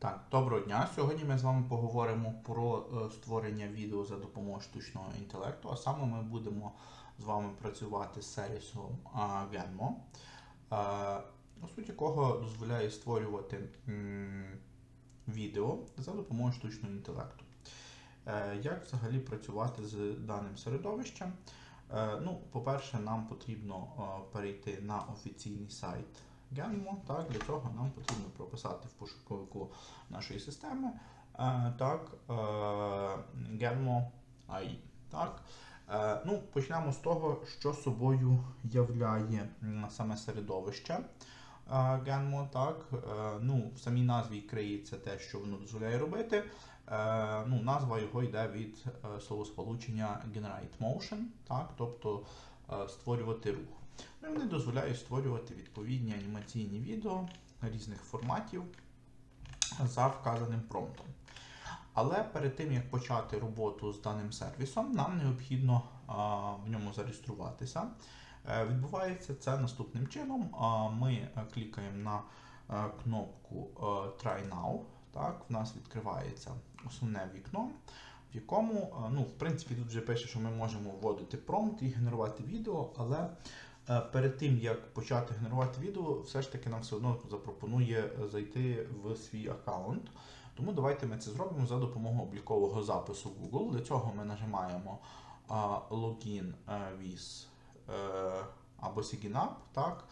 Так, доброго дня. Сьогодні ми з вами поговоримо про е, створення відео за допомогою штучного інтелекту, а саме ми будемо з вами працювати з сервісом а, Genmo, е, суть якого дозволяє створювати відео за допомогою штучного інтелекту. Е, Як взагалі працювати з даним середовищем? Ну, по-перше, нам потрібно перейти на офіційний сайт Genmo. Так, для цього нам потрібно прописати в пошуковику нашої системи. е, Так, е, Genmo AI. Так. Е, Ну, почнемо з того, що собою являє саме середовище. Genmo, так, ну, в самій назві криється те, що воно дозволяє робити. Ну, назва його йде від словосполучення Generate Motion, так, тобто створювати рух. Ну, і вони дозволяють створювати відповідні анімаційні відео різних форматів за вказаним промптом. Але перед тим як почати роботу з даним сервісом, нам необхідно в ньому зареєструватися. Е, Відбувається це наступним чином. Ми е, клікаємо на е, кнопку е, Try Now. Так, в нас відкривається основне вікно, в якому, е, ну, в принципі, тут вже пише, що ми можемо вводити промпт і генерувати відео, але е, перед тим як почати генерувати відео, все ж таки нам все одно запропонує зайти в свій аккаунт. Тому давайте ми це зробимо за допомогою облікового запису Google. Для цього ми нажимаємо Login е, with або Sign Up, так?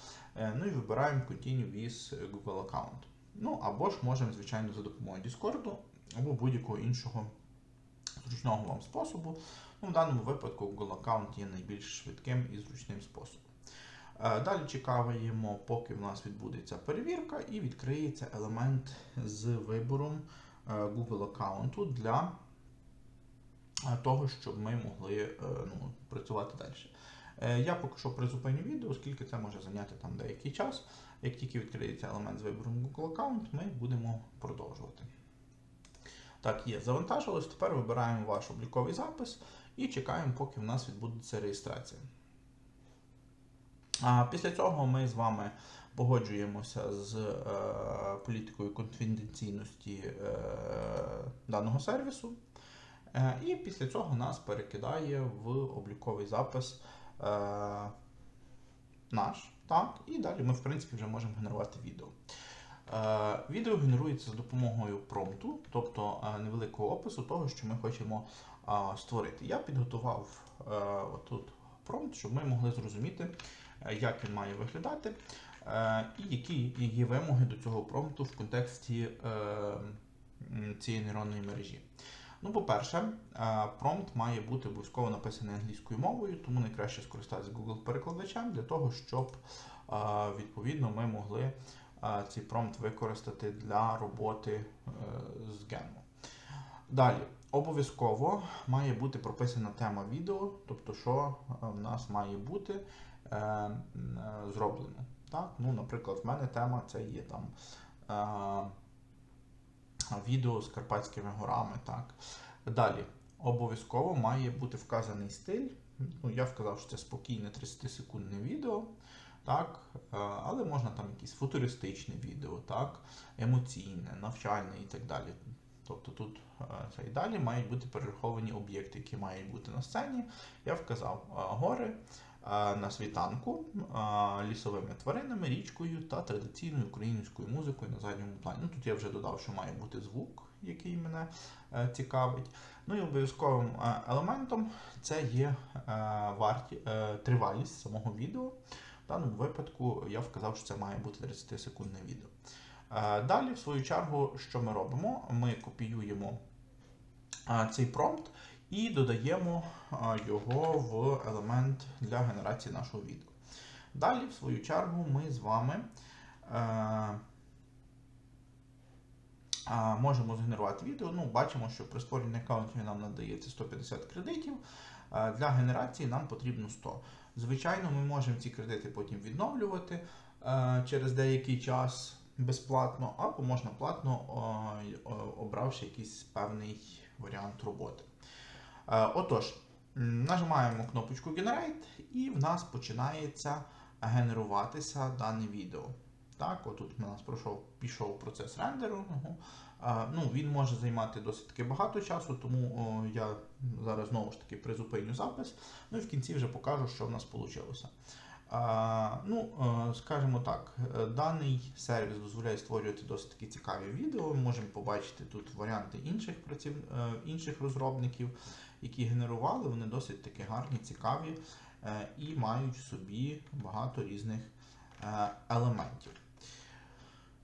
Ну і вибираємо Continue with Google Account. Ну або ж можемо, звичайно, за допомогою Discord або будь-якого іншого зручного вам способу. Ну, в даному випадку Google аккаунт є найбільш швидким і зручним способом. Е, Далі чекаємо, поки в нас відбудеться перевірка, і відкриється елемент з вибором е, Google аккаунту для е, того, щоб ми могли ну, працювати далі. Я поки що призупиню відео, оскільки це може зайняти там деякий час. Як тільки відкриється елемент з вибором Google аккаунт, ми будемо продовжувати. Так, є, завантажилось. Тепер вибираємо ваш обліковий запис і чекаємо, поки в нас відбудеться реєстрація. А після цього ми з вами погоджуємося з е, політикою конфіденційності е, даного сервісу. Е, і після цього нас перекидає в обліковий запис е, наш. Так, і далі ми, в принципі, вже можемо генерувати відео. Е, Відео генерується за допомогою промпту, тобто е, невеликого опису того, що ми хочемо створити. Я підготував е, отут промпт, щоб ми могли зрозуміти, е, як він має виглядати, е, і які є вимоги до цього промпту в контексті е, цієї нейронної мережі. Ну, по-перше, е, промпт має бути обов'язково написаний англійською мовою, тому найкраще скористатися Google-перекладачем для того, щоб е, відповідно ми могли е, цей промпт використати для роботи е, з Genmo. Далі, обов'язково має бути прописана тема відео, тобто, що е, в нас має бути е, зроблено. Так? Ну, наприклад, в мене тема це є там відео з Карпатськими горами. Так? Далі, обов'язково має бути вказаний стиль. Ну, я вказав, що це спокійне 30-секундне відео. Так, е, але можна там якісь футуристичне відео, так, емоційне, навчальне і так далі. Тобто тут е, це і далі мають бути перераховані об'єкти, які мають бути на сцені. Я вказав е, гори на світанку, лісовими тваринами, річкою та традиційною українською музикою на задньому плані. Ну, тут я вже додав, що має бути звук, який мене цікавить. Ну і обов'язковим елементом це є тривалість самого відео. В даному випадку я вказав, що це має бути 30-секундне відео. Е, Далі, в свою чергу, що ми робимо? Ми копіюємо е, цей промпт і додаємо е, його в елемент для генерації нашого відео. Далі, в свою чергу, ми з вами можемо згенерувати відео. Ну, бачимо, що при створенні аккаунтів нам надається 150 кредитів. Для генерації нам потрібно 100. Звичайно, ми можемо ці кредити потім відновлювати е, через деякий час безплатно, або можна платно, обравши якийсь певний варіант роботи. Е, Отож, нажимаємо кнопочку Generate, і в нас починається генеруватися дане відео. Так, отут у нас пройшов, пішов процес рендерингу. Ну, він може займати досить таки багато часу, тому я зараз знову ж таки призупиню запис. Ну і в кінці вже покажу, що в нас вийшло. Ну, е, скажімо так, е, даний сервіс дозволяє створювати досить таки цікаві відео. Ми можемо побачити тут варіанти інших праців, е, інших розробників, які генерували. Вони досить таки гарні, цікаві і мають в собі багато різних елементів.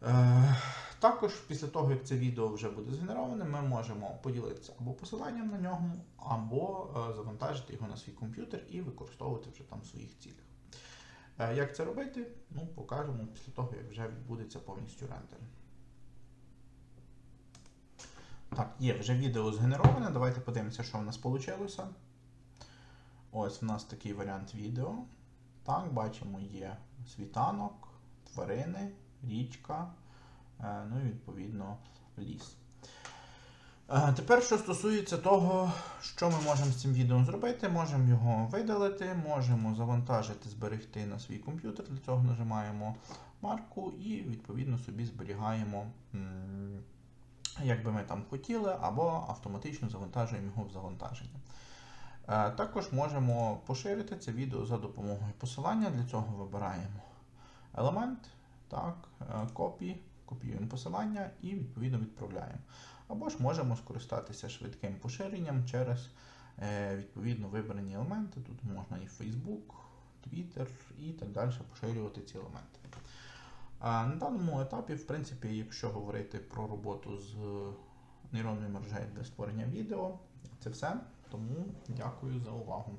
Е, Також після того, як це відео вже буде згенероване, ми можемо поділитися або посиланням на нього, або е, завантажити його на свій комп'ютер і використовувати вже там в своїх цілях. Е, Як це робити? Ну, покажемо після того, як вже відбудеться повністю рендер. Так, є вже відео згенероване. Давайте подивимося, що в нас вийшло. Ось в нас такий варіант відео. Так, бачимо, є світанок, тварини, річка, е, ну і відповідно ліс. Е, Тепер, що стосується того, що ми можемо з цим відео зробити, можемо його видалити, можемо завантажити, зберегти на свій комп'ютер. Для цього нажимаємо марку і відповідно собі зберігаємо, як би ми там хотіли, або автоматично завантажуємо його в завантаження. Е, Також можемо поширити це відео за допомогою посилання. Для цього вибираємо елемент, так, е, копі, копіюємо посилання і відповідно відправляємо. Або ж можемо скористатися швидким поширенням через е, відповідно вибрані елементи. Тут можна і Facebook, Twitter і так далі поширювати ці елементи. На даному етапі, в принципі, якщо говорити про роботу з нейронною мережею для створення відео, це все. Тому дякую за увагу.